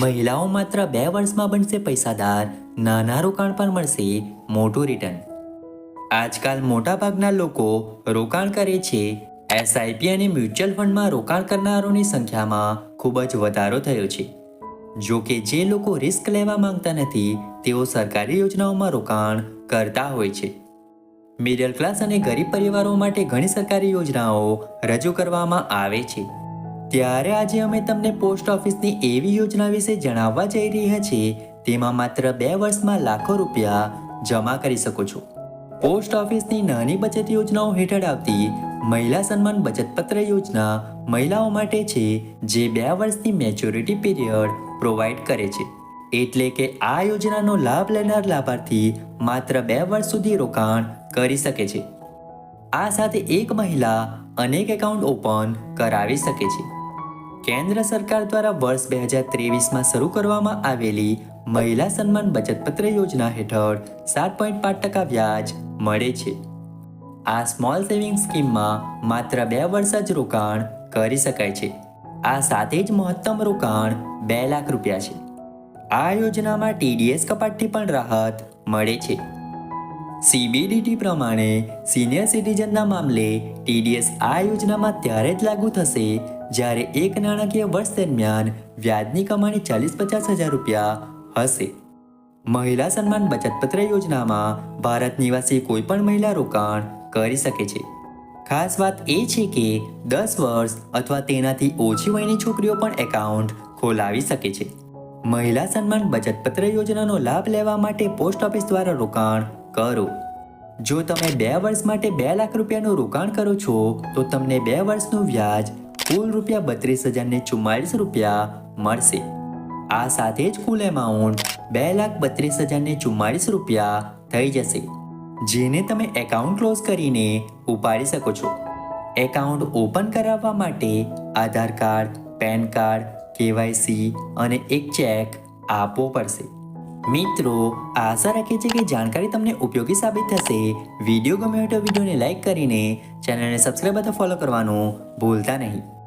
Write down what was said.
મહિલાઓ માત્ર બે વર્ષમાં બનશે પૈસાદાર નાના રોકાણ પર મળશે, મોટું રિટર્ન આજકાલ મોટાભાગના લોકો રોકાણ કરે છે. એસઆઈપી અને મ્યુચ્યુઅલ ફંડમાં રોકાણ કરનારોની સંખ્યામાં ખૂબ જ વધારો થયો છે. જો કે જે લોકો રિસ્ક લેવા માંગતા નથી, તેઓ સરકારી યોજનાઓમાં રોકાણ કરતા હોય છે. મિડલ ક્લાસ અને ગરીબ પરિવારો માટે ઘણી સરકારી યોજનાઓ રજૂ કરવામાં આવે છે. ત્યારે આજે અમે તમને પોસ્ટ ઓફિસની એવી યોજના વિશે જણાવવા જઈ રહ્યા છીએ, તેમાં માત્ર બે વર્ષમાં લાખો રૂપિયા જમા કરી શકો છો. પોસ્ટ ઓફિસની નાની બચત યોજનાઓ હેઠળ આવતી મહિલા સન્માન બચતપત્ર યોજના મહિલાઓ માટે છે, જે બે વર્ષની મેચ્યોરિટી પીરિયડ પ્રોવાઈડ કરે છે. એટલે કે આ યોજનાનો લાભ લેનાર લાભાર્થી માત્ર બે વર્ષ સુધી રોકાણ કરી શકે છે. આ સાથે એક મહિલા અનેક એકાઉન્ટ ઓપન કરાવી શકે છે. કેન્દ્ર સરકાર દ્વારા વર્ષ બે હજાર ત્રેવીસમાં શરૂ કરવામાં આવેલી મહિલા સન્માન બચતપત્ર યોજના હેઠળ સાત પોઈન્ટ પાંચ ટકા વ્યાજ મળે છે. આ સ્મોલ સેવિંગ સ્કીમમાં માત્ર બે વર્ષ જ રોકાણ કરી શકાય છે. આ સાથે જ મહત્તમ રોકાણ બે લાખ રૂપિયા છે. આ યોજનામાં ટીડીએસ કપાટથી પણ રાહત મળે છે. સીબીડીટી પ્રમાણે સિનિયર સિટીઝનના મામલે ટીડીએસ આ યોજનામાં ત્યારે જ લાગુ થશે, જ્યારે એક નાણાકીય વર્ષ દરમિયાન વ્યાજની કમાણી ચાલીસ પચાસ હજાર રૂપિયા હશે. મહિલા સન્માન બચતપત્ર યોજનામાં ભારત નિવાસી કોઈ પણ મહિલા રોકાણ કરી શકે છે. ખાસ વાત એ છે કે દસ વર્ષ અથવા તેનાથી ઓછી વયની છોકરીઓ પણ એકાઉન્ટ ખોલાવી શકે છે. મહિલા સન્માન બચતપત્ર યોજનાનો લાભ લેવા માટે પોસ્ટ ઓફિસ દ્વારા રોકાણ કરો. જો તમે બે વર્ષ માટે બે લાખ રૂપિયાનું રોકાણ કરો છો, તો તમને બે વર્ષનું વ્યાજ કુલ રૂપિયા બત્રીસ હજારને ચુમ્માળીસ રૂપિયા મળશે. આ સાથે જ કુલ એમાઉન્ટ બે લાખ બત્રીસ હજારને ચુમ્માળીસ રૂપિયા થઈ જશે. જેને તમે એકાઉન્ટ ક્લોઝ કરીને ઉપાડી શકો છો. એકાઉન્ટ ઓપન કરાવવા માટે Aadhaar card, PAN card, KYC અને એક ચેક આપવો પડશે. મિત્રો, આશા રાખીએ છીએ કે જાણકારી તમને ઉપયોગી સાબિત થશે. વીડિયો ગમ્યો હોય તો વિડીયોને લાઇક કરીને ચેનલને સબસ્ક્રાઈબ અથવા ફોલો કરવાનું ભૂલતા નહીં.